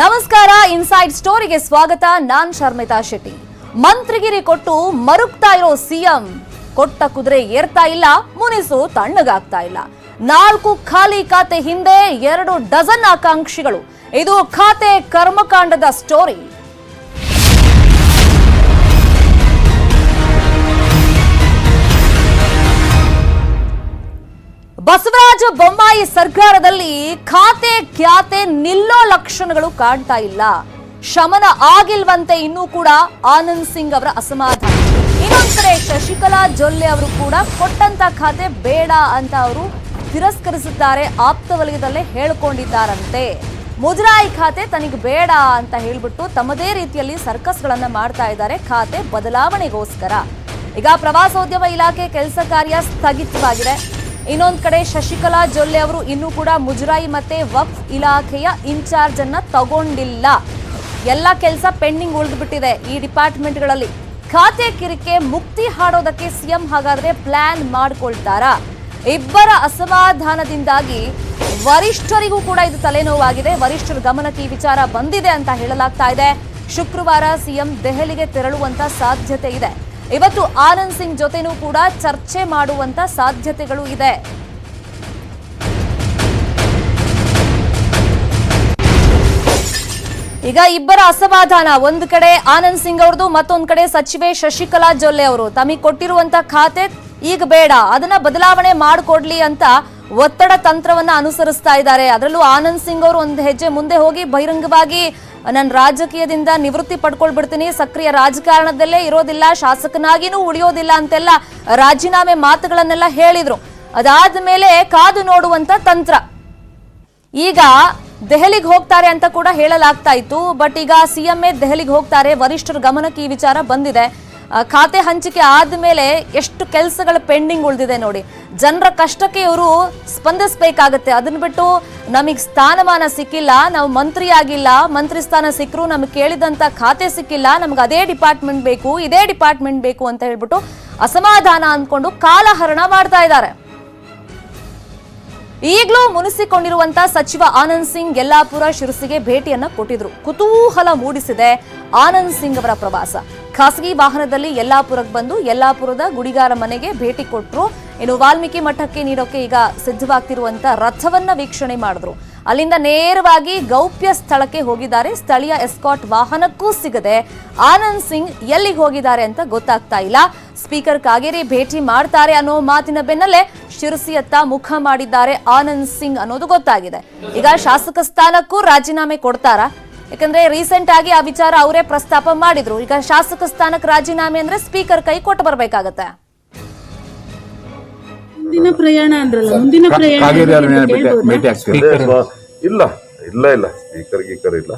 ನಮಸ್ಕಾರ, ಇನ್ಸೈಡ್ ಸ್ಟೋರಿಗೆ ಸ್ವಾಗತ. ನಾನ್ ಶರ್ಮಿತಾ ಶೆಟ್ಟಿ. ಮಂತ್ರಿಗಿರಿ ಕೊಟ್ಟು ಮರುಗ್ತಾ ಇರೋ ಸಿಎಂ. ಕೊಟ್ಟ ಕುದುರೆ ಏರ್ತಾ ಇಲ್ಲ, ಮುನಿಸು ತಣ್ಣಗಾಗ್ತಾ ಇಲ್ಲ. ನಾಲ್ಕು ಖಾಲಿ ಖಾತೆ ಹಿಂದೆ ಎರಡು ಡಜನ್ ಆಕಾಂಕ್ಷಿಗಳು. ಇದು ಖಾತೆ ಕರ್ಮಕಾಂಡದ ಸ್ಟೋರಿ ಬಸವರಾಜ ಬೊಮ್ಮಾಯಿ ಸರ್ಕಾರದಲ್ಲಿ ಖಾತೆ ಖ್ಯಾತೆ ನಿಲ್ಲೋ ಲಕ್ಷಣಗಳು ಕಾಣ್ತಾ ಇಲ್ಲ. ಶಮನ ಆಗಿಲ್ವಂತೆ ಇನ್ನೂ ಕೂಡ ಆನಂದ್ ಸಿಂಗ್ ಅವರ ಅಸಮಾಧಾನ. ಇನ್ನೊಂದ್ ಕಡೆ ಶಶಿಕಲಾ ಜೊಲ್ಲೆ ಅವರು ಕೂಡ ಕೊಟ್ಟಂತ ಖಾತೆ ಬೇಡ ಅಂತ ಅವರು ತಿರಸ್ಕರಿಸಿದ್ದಾರೆ, ಆಪ್ತ ವಲಯದಲ್ಲೇ ಹೇಳ್ಕೊಂಡಿದ್ದಾರಂತೆ. ಮುಜರಾಯಿ ಖಾತೆ ತನಗೆ ಬೇಡ ಅಂತ ಹೇಳ್ಬಿಟ್ಟು ತಮ್ಮದೇ ರೀತಿಯಲ್ಲಿ ಸರ್ಕಸ್ಗಳನ್ನ ಮಾಡ್ತಾ ಇದ್ದಾರೆ, ಖಾತೆ ಬದಲಾವಣೆಗೋಸ್ಕರ. ಈಗ ಪ್ರವಾಸೋದ್ಯಮ ಇಲಾಖೆ ಕೆಲಸ ಕಾರ್ಯ ಸ್ಥಗಿತವಾಗಿದೆ. ಇನ್ನೊಂದ್ ಕಡೆ ಶಶಿಕಲಾ ಜೊಲ್ಲೆ ಅವರು ಇನ್ನೂ ಕೂಡ ಮುಜರಾಯಿ ಮತ್ತೆ ವಕ್ಫ್ ಇಲಾಖೆಯ ಇನ್ಚಾರ್ಜ್ ಅನ್ನ ತಗೊಂಡಿಲ್ಲ. ಎಲ್ಲ ಕೆಲಸ ಪೆಂಡಿಂಗ್ ಉಳಿದ್ಬಿಟ್ಟಿದೆ ಈ ಡಿಪಾರ್ಟ್ಮೆಂಟ್ಗಳಲ್ಲಿ. ಖಾತೆ ಕಿರಿಕೆ ಮುಕ್ತಿ ಹಾಡೋದಕ್ಕೆ ಸಿಎಂ ಹಾಗಾದ್ರೆ ಪ್ಲಾನ್ ಮಾಡ್ಕೊಳ್ತಾರಾ. ಇಬ್ಬರ ಅಸಮಾಧಾನದಿಂದಾಗಿ ವರಿಷ್ಠರಿಗೂ ಕೂಡ ಇದು ತಲೆನೋವಾಗಿದೆ. ವರಿಷ್ಠರ ಗಮನಕ್ಕೆ ಈ ವಿಚಾರ ಬಂದಿದೆ ಅಂತ ಹೇಳಲಾಗ್ತಾ ಇದೆ. ಶುಕ್ರವಾರ ಸಿಎಂ ದೆಹಲಿಗೆ ತೆರಳುವಂತ ಸಾಧ್ಯತೆ ಇದೆ. ಇವತ್ತು ಆನಂದ್ ಸಿಂಗ್ ಜೊತೆನೂ ಕೂಡ ಚರ್ಚೆ ಮಾಡುವಂತ ಸಾಧ್ಯತೆಗಳು ಇದೆ. ಈಗ ಇಬ್ಬರ ಅಸಮಾಧಾನ. ಒಂದು ಕಡೆ ಆನಂದ್ ಸಿಂಗ್ ಅವ್ರದ್ದು, ಮತ್ತೊಂದು ಕಡೆ ಸಚಿವೆ ಶಶಿಕಲಾ ಜೊಲ್ಲೆ ಅವರು. ತಮಗೆ ಕೊಟ್ಟಿರುವಂತ ಖಾತೆ ಈಗ ಬೇಡ. ಅದನ್ನ ಬದಲಾವಣೆ ಮಾಡಿಕೊಡ್ಲಿ ಅಂತ ಒತ್ತಡ ತಂತ್ರವನ್ನ ಅನುಸರಿಸ್ತಾ ಇದ್ದಾರೆ. ಅದರಲ್ಲೂ ಆನಂದ್ ಸಿಂಗ್ ಅವರು ಒಂದು ಹೆಜ್ಜೆ ಮುಂದೆ ಹೋಗಿ ಬಹಿರಂಗವಾಗಿ ನಾನು ರಾಜಕೀಯದಿಂದ ನಿವೃತ್ತಿ ಪಡ್ಕೊಳ್ಬಿಡ್ತೀನಿ. ಸಕ್ರಿಯ ರಾಜಕಾರಣದಲ್ಲೇ ಇರೋದಿಲ್ಲ, ಶಾಸಕನಾಗಿನೂ ಉಳಿಯೋದಿಲ್ಲ ಅಂತೆಲ್ಲ ರಾಜೀನಾಮೆ ಮಾತುಗಳನ್ನೆಲ್ಲ ಹೇಳಿದ್ರು. ಅದಾದ ಮೇಲೆ ಕಾದು ನೋಡುವಂತ ತಂತ್ರ. ಈಗ ದೆಹಲಿಗೆ ಹೋಗ್ತಾರೆ ಅಂತ ಕೂಡ ಹೇಳಲಾಗ್ತಾ ಇತ್ತು. ಬಟ್ ಈಗ ಸಿಎಂಎ ದೆಹಲಿಗೆ ಹೋಗ್ತಾರೆ. ವರಿಷ್ಠರ ಗಮನಕ್ಕೆ ಈ ವಿಚಾರ ಬಂದಿದೆ. ಖಾತೆ ಹಂಚಿಕೆ ಆದ್ಮೇಲೆ ಎಷ್ಟು ಕೆಲಸಗಳು ಪೆಂಡಿಂಗ್ ಉಳಿದಿದೆ ನೋಡಿ. ಜನರ ಕಷ್ಟಕ್ಕೆ ಇವರು ಸ್ಪಂದಿಸಬೇಕಾಗತ್ತೆ. ಅದನ್ನ ಬಿಟ್ಟು ನಮಗೆ ಸ್ಥಾನಮಾನ ಸಿಕ್ಕಿಲ್ಲ, ನಾವು ಮಂತ್ರಿ ಆಗಿಲ್ಲ ಮಂತ್ರಿ ಸ್ಥಾನ ಸಿಕ್ಕರು ನಮಗೆ ಕೇಳಿದಂತ ಖಾತೆ ಸಿಕ್ಕಿಲ್ಲ, ನಮ್ಗೆ ಅದೇ ಡಿಪಾರ್ಟ್ಮೆಂಟ್ ಬೇಕು, ಇದೇ ಡಿಪಾರ್ಟ್ಮೆಂಟ್ ಬೇಕು ಅಂತ ಹೇಳ್ಬಿಟ್ಟು ಅಸಮಾಧಾನ ಅಂದ್ಕೊಂಡು ಕಾಲಹರಣ ಮಾಡ್ತಾ ಇದ್ದಾರೆ. ಈಗಲೂ ಮುನಿಸಿಕೊಂಡಿರುವಂತ ಸಚಿವ ಆನಂದ್ ಸಿಂಗ್ ಯಲ್ಲಾಪುರ ಶಿರಸಿಗೆ ಭೇಟಿಯನ್ನ ಕೊಟ್ಟಿದ್ರು. ಕುತೂಹಲ ಮೂಡಿಸಿದೆ ಆನಂದ್ ಸಿಂಗ್ ಅವರ ಪ್ರವಾಸ. ಖಾಸಗಿ ವಾಹನದಲ್ಲಿ ಯಲ್ಲಾಪುರಕ್ಕೆ ಬಂದು ಯಲ್ಲಾಪುರದ ಗುಡಿಗಾರ ಮನೆಗೆ ಭೇಟಿ ಕೊಟ್ಟರು ಇನ್ನು ವಾಲ್ಮೀಕಿ ಮಠಕ್ಕೆ ನೀಡೋಕೆ ಈಗ ಸಿದ್ಧವಾಗ್ತಿರುವಂತ ರಥವನ್ನ ವೀಕ್ಷಣೆ ಮಾಡಿದ್ರು. ಅಲ್ಲಿಂದ ನೇರವಾಗಿ ಗೌಪ್ಯ ಸ್ಥಳಕ್ಕೆ ಹೋಗಿದ್ದಾರೆ. ಸ್ಥಳೀಯ ಎಸ್ಕಾಟ್ ವಾಹನಕ್ಕೂ ಸಿಗದೆ ಆನಂದ್ ಸಿಂಗ್ ಎಲ್ಲಿಗೆ ಹೋಗಿದ್ದಾರೆ ಅಂತ ಗೊತ್ತಾಗ್ತಾ ಇಲ್ಲ. ಸ್ಪೀಕರ್ ಕಾಗೇರಿ ಭೇಟಿ ಮಾಡ್ತಾರೆ ಅನ್ನೋ ಮಾತಿನ ಬೆನ್ನಲ್ಲೇ ಶಿರಸಿಯತ್ತ ಮುಖ ಮಾಡಿದ್ದಾರೆ ಆನಂದ್ ಸಿಂಗ್ ಅನ್ನೋದು ಗೊತ್ತಾಗಿದೆ. ಈಗ ಶಾಸಕ ಸ್ಥಾನಕ್ಕೂ ರಾಜೀನಾಮೆ ಕೊಡ್ತಾರಾ? ಯಾಕಂದ್ರೆ ರೀಸೆಂಟ್ ಆಗಿ ಆ ವಿಚಾರ ಅವರೇ ಪ್ರಸ್ತಾಪ ಮಾಡಿದ್ರು. ಈಗ ಶಾಸಕ ಸ್ಥಾನಕ್ಕೆ ರಾಜೀನಾಮೆ ಅಂದ್ರೆ ಸ್ಪೀಕರ್ ಕೈ ಕೊಟ್ಟು ಬರ್ಬೇಕಾಗತ್ತೆ. ಮುಂದಿನ ಪ್ರಯಾಣ ಅಂದ್ರಲ್ಲ ಮುಂದಿನ ಪ್ರಯಾಣ ಇಲ್ಲ ಇಲ್ಲ ಇಲ್ಲ. ಸ್ಪೀಕರ್ ಗೀಕರ್ ಇಲ್ಲ.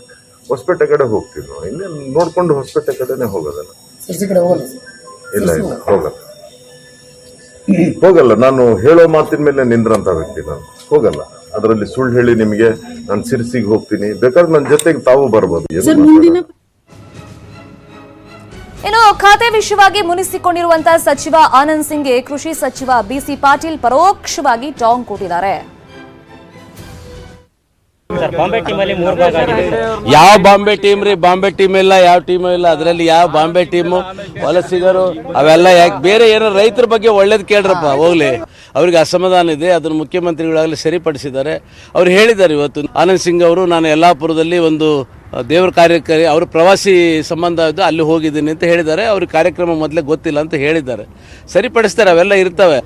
ಹೊಸಪೇಟೆ ಕಡೆ ಹೋಗ್ತಿದ್ರು ನಾವು. ಇನ್ನೇ ನೋಡ್ಕೊಂಡು ಹೊಸಪೇಟೆ ಕಡೆನೆ ಹೋಗೋದಲ್ಲ. ಇಲ್ಲ ಇಲ್ಲ. ಹೋಗಲ್ಲ. ಹೋಗಲ್ಲ. ನಾನು ಹೇಳೋ ಮಾತಿನ ಮೇಲೆ ನಿಂದ್ರಂತ ವ್ಯಕ್ತಿ ನಾನು. ಹೋಗಲ್ಲ. ಅದರಲ್ಲಿ ಸುಳ್ಳು ಹೇಳಿ ನಿಮಗೆ ನಾನು ಸಿರಿಸಿಗೆ ಹೋಗ್ತೀನಿ. ಬೇಕಾದ್ರೆ ನನ್ನ ಜೊತೆಗೆ ತಾವು ಬರ್ಬೋದು. ಏನು ಸರ್ ಮುಂದಿನ ಇನ್ನು ಖಾತೆ ವಿಷಯವಾಗಿ ಮುನಿಸಿಕೊಂಡಿರುವಂತಹ ಸಚಿವ ಆನಂದ್ ಸಿಂಗ್ಗೆ ಕೃಷಿ ಸಚಿವ ಬಿಸಿ ಪಾಟೀಲ್ ಪರೋಕ್ಷವಾಗಿ ಟಾಂಗ್ ಕೊಟ್ಟಿದ್ದಾರೆ. ಬಾಂಬೆ ಟೀಮಲ್ಲಿ ಮೂರು ಭಾಗ ಆಗಿದೆ. ಯಾವ ಬಾಂಬೆ ಟೀಮ್ ರೀ? ಬಾಂಬೆ ಟೀಮ್ ಇಲ್ಲ, ಯಾವ ಟೀಮ್ ಇಲ್ಲ? ಅದರಲ್ಲಿ ಯಾವ ಬಾಂಬೆ ಟೀಮು ವಲಸಿಗರು ಅವೆಲ್ಲ ಯಾಕೆ? ಬೇರೆ ಏನೋ ರೈತರ ಬಗ್ಗೆ ಒಳ್ಳೇದು ಕೇಳ್ರಪ್ಪ, ಹೋಗ್ಲಿ. ಅವ್ರಿಗೆ ಅಸಮಾಧಾನ ಇದೆ, ಅದನ್ನು ಮುಖ್ಯಮಂತ್ರಿಗಳಾಗಲಿ ಸರಿಪಡಿಸಿದ್ದಾರೆ. ಅವ್ರು ಹೇಳಿದ್ದಾರೆ ಇವತ್ತು. ಆನಂದ್ ಸಿಂಗ್ ಅವರು, ನಾನು ಯಲ್ಲಾಪುರದಲ್ಲಿ ಒಂದು ದೇವರ ಕಾರ್ಯಕ್ರಮ ಅವರು ಪ್ರವಾಸಿ ಸಂಬಂಧ ಇದ್ದು ಅಲ್ಲಿ ಹೋಗಿದ್ದೀನಿ ಅಂತ ಹೇಳಿದ್ದಾರೆ. ಅವ್ರಿಗೆ ಕಾರ್ಯಕ್ರಮ ಮೊದಲೇ ಗೊತ್ತಿಲ್ಲ ಅಂತ ಹೇಳಿದ್ದಾರೆ. ಸರಿಪಡಿಸ್ತಾರೆ, ಅವೆಲ್ಲ ಇರ್ತವೆ.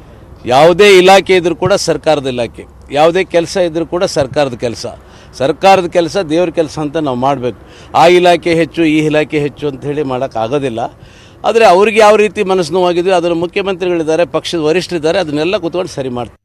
ಯಾವುದೇ ಇಲಾಖೆ ಇದ್ರೂ ಕೂಡ ಸರ್ಕಾರದ ಇಲಾಖೆ. ಯಾವುದೇ ಕೆಲಸ ಇದ್ರೂ ಕೂಡ ಸರ್ಕಾರದ ಕೆಲಸ. ಸರ್ಕಾರದ ಕೆಲಸ ದೇವ್ರ ಕೆಲಸ ಅಂತ ನಾವು ಮಾಡಬೇಕು. ಆ ಇಲಾಖೆ ಹೆಚ್ಚು, ಈ ಇಲಾಖೆ ಹೆಚ್ಚು ಅಂತ ಹೇಳಿ ಮಾಡೋಕ್ಕಾಗೋದಿಲ್ಲ ಆದರೆ ಅವ್ರಿಗೆ ಯಾವ ರೀತಿ ಮನಸ್ಸು ನೋವಾಗಿದೆಯೋ ಅದನ್ನು ಮುಖ್ಯಮಂತ್ರಿಗಳಿದ್ದಾರೆ, ಪಕ್ಷದ ವರಿಷ್ಠರಿದ್ದಾರೆ, ಅದನ್ನೆಲ್ಲ ಕೂತ್ಕೊಂಡು ಸರಿ ಮಾಡ್ತಾರೆ.